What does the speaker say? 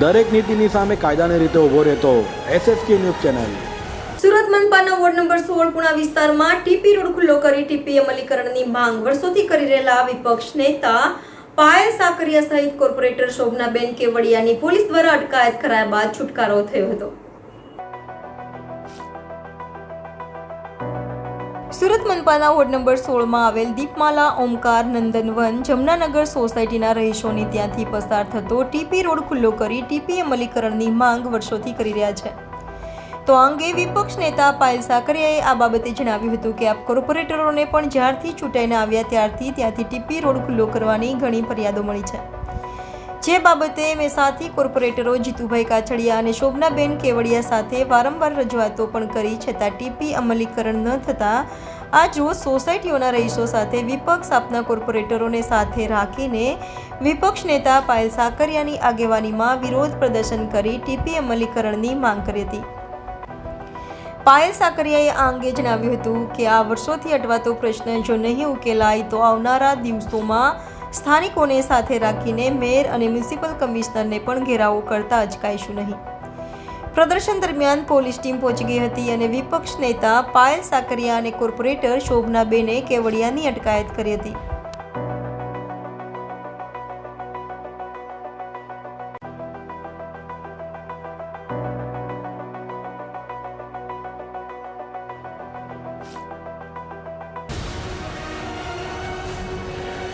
દરેક નીતિની સામે કાયદાની રીતે ઊભો રહેતો એસએસકે ન્યૂઝ ચેનલ. સુરત મનપાના વોર્ડ નંબર સોળ પુણા વિસ્તારમાં ટીપી રોડ ખુલ્લો કરી ટીપી અમલીકરણની માંગ. વર્ષોથી કરી રહેલા વિપક્ષ નેતા પાયલ સાકરિયા સહિત કોર્પોરેટર શોભનાબેન કેવડિયાની પોલીસ દ્વારા અટકાયત કરાયા બાદ છુટકારો થયો હતો. સુરત મનપાના વોર્ડ નંબર સોળમાં આવેલ દીપમાલા ઓમકાર નંદનવન જમનાનગર સોસાયટીના રહીશોની ત્યાંથી પસાર થતો ટીપી રોડ ખુલ્લો કરી ટીપી અમલીકરણની માંગ વર્ષોથી કરી રહ્યા છે. તો આ અંગે વિપક્ષ નેતા પાયલ સાકરિયાએ આ બાબતે જણાવ્યું હતું કે આ કોર્પોરેટરોને પણ જ્યારથી ચૂંટાઈને આવ્યા ત્યારથી ત્યાંથી ટીપી રોડ ખુલ્લો કરવાની ઘણી ફરિયાદો મળી છે. જે બાબતે મેં સાથી કોર્પોરેટરો જીતુભાઈ કાછડિયા અને શોભનાબેન કેવડિયા સાથે વારંવાર રજૂઆતો પણ કરી, છતાં ટીપી અમલીકરણ ન થતાં આજ રોજ સોસાયટીઓના રહીશો સાથે વિપક્ષ આપના કોર્પોરેટરોને સાથે રાખીને વિપક્ષ નેતા પાયલ સાકરિયાની આગેવાનીમાં વિરોધ પ્રદર્શન કરી ટીપી અમલીકરણની માંગ કરી હતી. પાયલ સાકરિયાએ આ અંગે જણાવ્યું હતું કે, આ વર્ષોથી અટવાતો પ્રશ્ન જો નહીં ઉકેલાય તો આવનારા દિવસોમાં સ્થાનિકોને સાથે રાખીને મેયર અને મ્યુનિસિપલ કમિશનરને પણ ઘેરાવો કરતા અચકાઈશું નહીં. પ્રદર્શન દરમિયાન પોલીસ ટીમ પહોંચી ગઈ હતી અને વિપક્ષ નેતા પાયલ સાકરિયા અને કોર્પોરેટર શોભનાબેને કેવડિયાની અટકાયત કરી હતી.